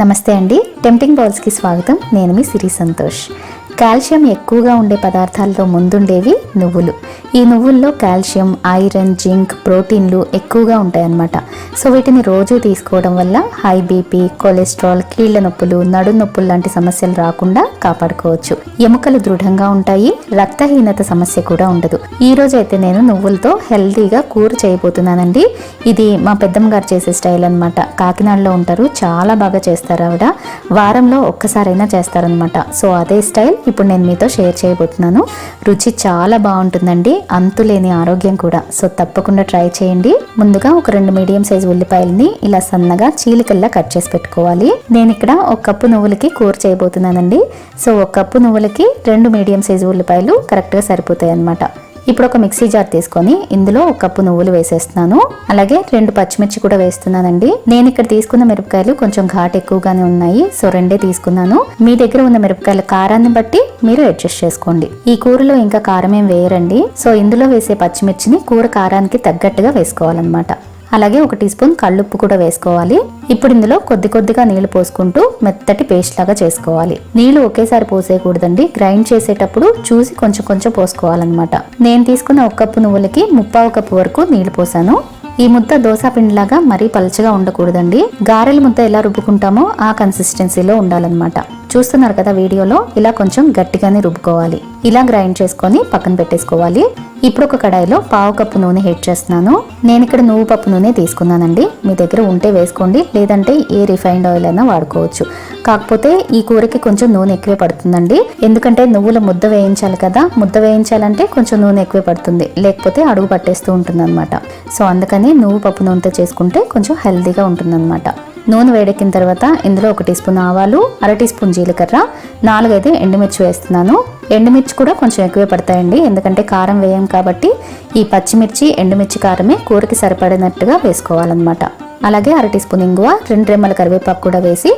నమస్తే అండి టెంప్టింగ్ బౌల్స్కి స్వాగతం. నేను మీ సిరి సంతోష్. కాల్షియం ఎక్కువగా ఉండే పదార్థాల్లో ముందుండేవి నువ్వులు. ఈ నువ్వుల్లో కాల్షియం ఐరన్ జింక్ ప్రోటీన్లు ఎక్కువగా ఉంటాయన్నమాట. సో వీటిని రోజు తీసుకోవడం వల్ల హై బీపీ కొలెస్ట్రాల్ కీళ్ళ నొప్పులు నడు నొప్పులు లాంటి సమస్యలు రాకుండా కాపాడుకోవచ్చు. ఎముకలు దృఢంగా ఉంటాయి రక్తహీనత సమస్య కూడా ఉండదు. ఈ రోజు అయితే నేను నువ్వులతో హెల్తీగా కూర చేయబోతున్నానండి. ఇది మా పెద్దమ్మ గారు చేసే స్టైల్ అనమాట కాకినాడలో ఉంటారు చాలా బాగా చేస్తారు ఆవిడ. వారంలో ఒక్కసారైనా చేస్తారనమాట సో అదే స్టైల్ ఇప్పుడు నేను మీతో షేర్ చేయబోతున్నాను. రుచి చాలా బాగుంటుందండి. అంతులేని ఆరోగ్యం కూడా. సో తప్పకుండా ట్రై చేయండి. ముందుగా ఒక రెండు మీడియం సైజ్ ఉల్లిపాయలని ఇలా సన్నగా చీలికల్లా కట్ చేసి పెట్టుకోవాలి. నేను ఇక్కడ ఒక కప్పు నువ్వులకి కూర చేయబోతున్నానండి. సో ఒక కప్పు నువ్వులకి రెండు మీడియం సైజు ఉల్లిపాయలు కరెక్ట్గా సరిపోతాయి అన్నమాట ఇప్పుడు ఒక మిక్సీ జార్ తీసుకొని ఇందులో ఒక కప్పు నువ్వులు వేసేస్తున్నాను. అలాగే రెండు పచ్చిమిర్చి కూడా వేస్తున్నానండి. నేను ఇక్కడ తీసుకున్న మిరపకాయలు కొంచెం ఘాట్ ఎక్కువగానే ఉన్నాయి. సో రెండే తీసుకున్నాను. మీ దగ్గర ఉన్న మిరపకాయల కారాన్ని బట్టి మీరు అడ్జస్ట్ చేసుకోండి. ఈ కూరలో ఇంకా కారం ఏం వేయరండి. సో ఇందులో వేసే పచ్చిమిర్చిని కూర కారానికి తగ్గట్టుగా వేసుకోవాలన్నమాట. అలాగే ఒక టీ స్పూన్ కళ్ళుప్పు కూడా వేసుకోవాలి. ఇప్పుడు ఇందులో కొద్ది కొద్దిగా నీళ్ళు పోసుకుంటూ మెత్తటి పేస్ట్ లాగా చేసుకోవాలి. నీళ్ళు ఒకేసారి పోసేయకూడదండి. గ్రైండ్ చేసేటప్పుడు చూసి కొంచెం కొంచెం పోసుకోవాలన్నమాట. నేను తీసుకున్న ఒక కప్పు నువ్వులకి ముప్పావు కప్పు వరకు నీళ్ళు పోసాను. ఈ ముద్ద దోశ పిండిలాగా మరీ పలచగా ఉండకూడదండి. గారెల ముద్ద ఎలా రుబ్బుకుంటామో ఆ కన్సిస్టెన్సీలో ఉండాలన్నమాట. చూస్తున్నారు కదా వీడియోలో? ఇలా కొంచెం గట్టిగానే రుబ్బుకోవాలి. ఇలా గ్రైండ్ చేసుకొని పక్కన పెట్టేసుకోవాలి. ఇప్పుడు ఒక కడాయిలో పావు కప్పు నూనె హీట్ చేస్తున్నాను. నేను ఇక్కడ నువ్వు పప్పు నూనె తీసుకున్నానండి. మీ దగ్గర ఉంటే వేసుకోండి. లేదంటే ఏ రిఫైన్డ్ ఆయిల్ అయినా వాడుకోవచ్చు. కాకపోతే ఈ కూరకి కొంచెం నూనె ఎక్కువే పడుతుందండి. ఎందుకంటే నువ్వుల ముద్ద వేయించాలి కదా. ముద్ద వేయించాలంటే కొంచెం నూనె ఎక్కువే పడుతుంది. లేకపోతే అడుగు పట్టేస్తూ ఉంటుంది సో అందుకని నువ్వు పప్పు నూనెతో చేసుకుంటే కొంచెం హెల్తీగా ఉంటుందన్నమాట. నూనె వేడెక్కిన తర్వాత ఇందులో ఒక టీ స్పూన్ ఆవాలు అర టీ స్పూన్ జీలకర్ర నాలుగైతే ఎండుమిర్చి వేస్తున్నాను. ఎండుమిర్చి కూడా కొంచెం ఎక్కువే పడతాయండి ఎందుకంటే కారం వేయం కాబట్టి ఈ పచ్చిమిర్చి ఎండుమిర్చి కారమే కూరకి సరిపడినట్టుగా వేసుకోవాలన్నమాట. అలాగే అర టీ స్పూన్ ఇంగువ రెండు రెమ్మల కరివేపాకు కూడా వేసి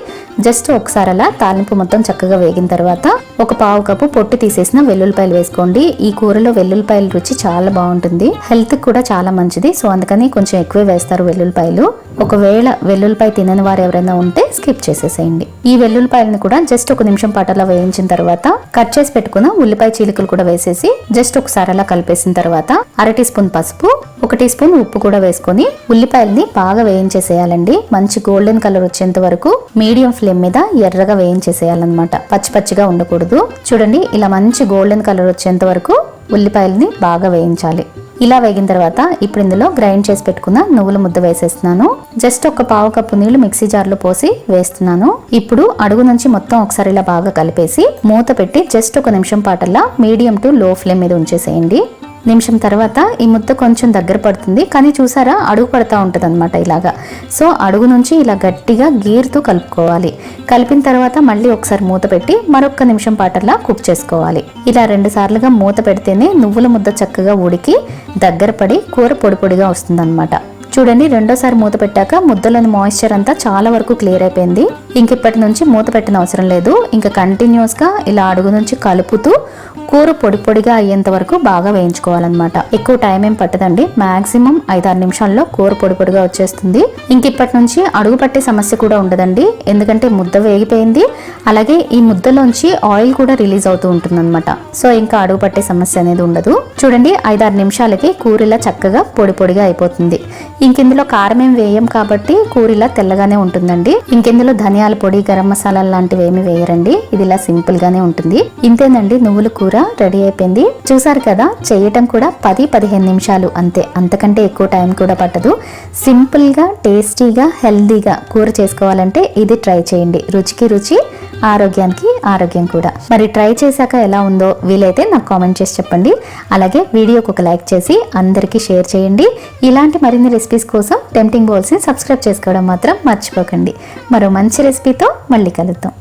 జస్ట్ ఒకసారి అలా తాలింపు మొత్తం చక్కగా వేగిన తర్వాత ఒక పావు కప్పు పొట్టు తీసేసిన వెల్లుల్లిపాయలు వేసుకోండి. ఈ కూరలో వెల్లుల్లిపాయల రుచి చాలా బాగుంటుంది. హెల్త్ కూడా చాలా మంచిది సో అందుకని కొంచెం ఎక్కువే వేస్తారు వెల్లుల్లిపాయలు. ఒకవేళ వెల్లుల్లిపాయ తినని వారు ఎవరైనా ఉంటే స్కిప్ చేసేసేయండి. ఈ వెల్లుల్లిపాయలను కూడా జస్ట్ ఒక నిమిషం పాటు అలా వేయించిన తర్వాత కట్ చేసి పెట్టుకున్న ఉల్లిపాయ చీలికలు కూడా వేసేసి జస్ట్ ఒకసారి అలా కలిపేసిన తర్వాత అర టీ స్పూన్ పసుపు ఒక టీ స్పూన్ ఉప్పు కూడా వేసుకొని ఉల్లిపాయల్ని బాగా వేయించేసేయాలండి. మంచి గోల్డెన్ కలర్ వచ్చేంత వరకు మీడియం ఫ్లేమ్ మీద ఎర్రగా వేయించేసేయాలన్నమాట. పచ్చి పచ్చిగా ఉండకూడదు. చూడండి ఇలా మంచి గోల్డెన్ కలర్ వచ్చేంత వరకు ఉల్లిపాయల్ని బాగా వేయించాలి. ఇలా వేగిన తర్వాత ఇప్పుడు ఇందులో గ్రైండ్ చేసి పెట్టుకున్న నువ్వుల ముద్ద వేసేస్తున్నాను. జస్ట్ ఒక పావు కప్పు నీళ్ళు మిక్సీ జార్లో పోసి వేస్తున్నాను. ఇప్పుడు అడుగు నుంచి మొత్తం ఒకసారి ఇలా బాగా కలిపేసి మూత పెట్టి జస్ట్ ఒక నిమిషం పాటల్లా మీడియం టు లో ఫ్లేమ్ మీద ఉంచేసేయండి. నిమిషం తర్వాత ఈ ముద్ద కొంచెం దగ్గర పడుతుంది. కానీ చూసారా అడుగు పడతా ఉంటుంది అనమాట ఇలాగా. సో అడుగు నుంచి ఇలా గట్టిగా గీరుతూ కలుపుకోవాలి. కలిపిన తర్వాత మళ్ళీ ఒకసారి మూత పెట్టి మరొక నిమిషం పాటలా కుక్ చేసుకోవాలి. ఇలా రెండు సార్లుగా మూత పెడితేనే నువ్వుల ముద్ద చక్కగా ఉడికి దగ్గర పడి కూర పొడి పొడిగా వస్తుందన్నమాట. చూడండి రెండోసారి మూత పెట్టాక ముద్దలోని మాయిశ్చర్ అంతా చాలా వరకు క్లియర్ అయిపోయింది. ఇంక ఇప్పటి నుంచి మూత పెట్టిన అవసరం లేదు. ఇంకా కంటిన్యూస్గా ఇలా అడుగు నుంచి కలుపుతూ కూర పొడి పొడిగా అయ్యేంత వరకు బాగా వేయించుకోవాలన్నమాట. ఎక్కువ టైం ఏం పట్టదండి. మాక్సిమం ఐదారు నిమిషాల్లో కూర పొడి పొడిగా వచ్చేస్తుంది. ఇంక ఇప్పటి నుంచి అడుగు పట్టే సమస్య కూడా ఉండదండి. ఎందుకంటే ముద్ద వేగిపోయింది. అలాగే ఈ ముద్దలోంచి ఆయిల్ కూడా రిలీజ్ అవుతూ ఉంటుందన్నమాట. సో ఇంకా అడుగు పట్టే సమస్య అనేది ఉండదు. చూడండి ఐదారు నిమిషాలకి కూర ఇలా చక్కగా పొడి పొడిగా అయిపోతుంది. ఇంకెందులో కారం ఏం వేయం కాబట్టి కూర ఇలా తెల్లగానే ఉంటుందండి. ఇంకెందులో ధనియాల పొడి గరం మసాలాలు లాంటివి ఏమి వేయరండి. ఇది ఇలా సింపుల్ గానే ఉంటుంది. ఇంతేనండి నువ్వుల కూర. రెడీ అయిపోయింది. చూసారు కదా చేయటం కూడా పది పదిహేను నిమిషాలు అంతే. అంతకంటే ఎక్కువ టైం కూడా పట్టదు. సింపుల్గా టేస్టీగా హెల్దీగా కూర చేసుకోవాలంటే ఇది ట్రై చేయండి. రుచికి రుచి ఆరోగ్యానికి ఆరోగ్యం కూడా. మరి ట్రై చేశాక ఎలా ఉందో వీలైతే నాకు కామెంట్ చేసి చెప్పండి. అలాగే వీడియోకి ఒక లైక్ చేసి అందరికీ షేర్ చేయండి. ఇలాంటి మరిన్ని రెసిపీస్ కోసం టెంప్టింగ్ బౌల్స్ని సబ్స్క్రైబ్ చేసుకోవడం మాత్రం మర్చిపోకండి. మరో మంచి రెసిపీతో మళ్ళీ కలుద్దాం.